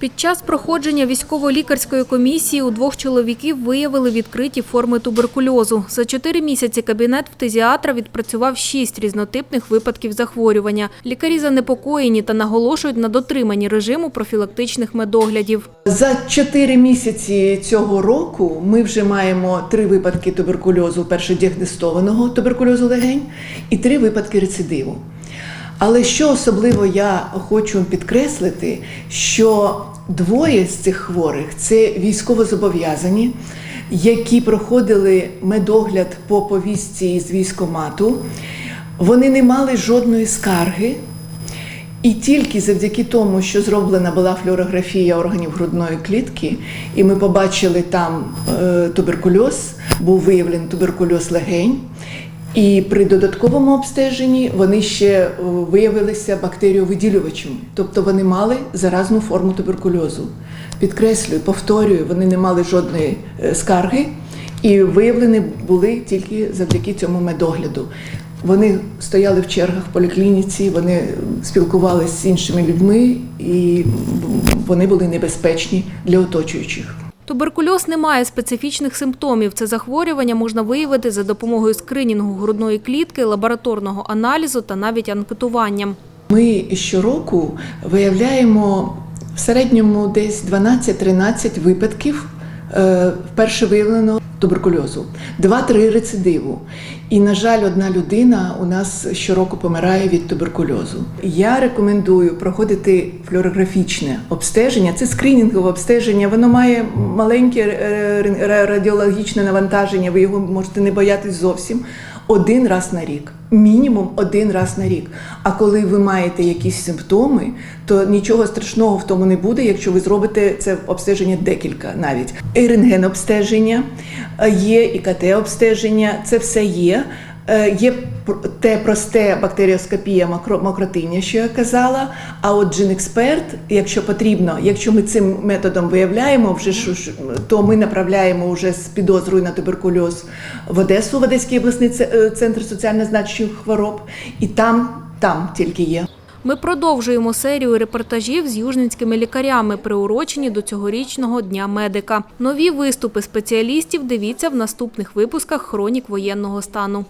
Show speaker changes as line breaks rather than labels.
Під час проходження військово-лікарської комісії у двох чоловіків виявили відкриті форми туберкульозу. За чотири місяці кабінет фтизіатра відпрацював шість різнотипних випадків захворювання. Лікарі занепокоєні та наголошують на дотриманні режиму профілактичних медоглядів.
За 4 місяці цього року ми вже маємо три випадки туберкульозу, перше діагностованого туберкульозу легень, і три випадки рецидиву. Але що особливо я хочу підкреслити, що двоє з цих хворих це військовозобов'язані, які проходили медогляд по повістці з військомату. Вони не мали жодної скарги. І тільки завдяки тому, що зроблена була флюорографія органів грудної клітки, і ми побачили там е, туберкульоз, був виявлений туберкульоз легень. І при додатковому обстеженні вони ще е, виявилися бактеріовиділювачем, тобто вони мали заразну форму туберкульозу. Підкреслюю, повторюю, вони не мали жодної е, скарги і виявлені були тільки завдяки цьому медогляду. Вони стояли в чергах в поліклініці, вони спілкувалися з іншими людьми, і вони були небезпечні для оточуючих.
Туберкульоз не має специфічних симптомів. Це захворювання можна виявити за допомогою скринінгу грудної клітки, лабораторного аналізу та навіть анкетуванням.
Ми щороку виявляємо в середньому десь 12-13 випадків е, вперше виявленого туберкульозу, 2-3 рецидиву. І, на жаль, одна людина у нас щороку помирає від туберкульозу. Я рекомендую проходити флюорографічне обстеження. Це скринінгове обстеження. Воно має маленьке е, радіологічне навантаження. Ви його можете не боятись зовсім. Один раз на рік, мінімум один раз на рік. А коли ви маєте якісь симптоми, то нічого страшного в тому не буде, якщо ви зробите це обстеження декілька навіть. І рентген-обстеження е, є, і КТ-обстеження, це все є. Е, Є те просте бактеріоскопія макро- що я казала. А от джин-експерт, якщо потрібно, якщо ми цим методом виявляємо, вже то ми направляємо вже з підозрою на туберкульоз в Одесу, в Одеський обласний е, центр соціально значущих хвороб, і там, там тільки є.
Ми продовжуємо серію репортажів з южницькими лікарями, приурочені до цьогорічного дня медика. Нові виступи спеціалістів дивіться в наступних випусках хронік воєнного стану.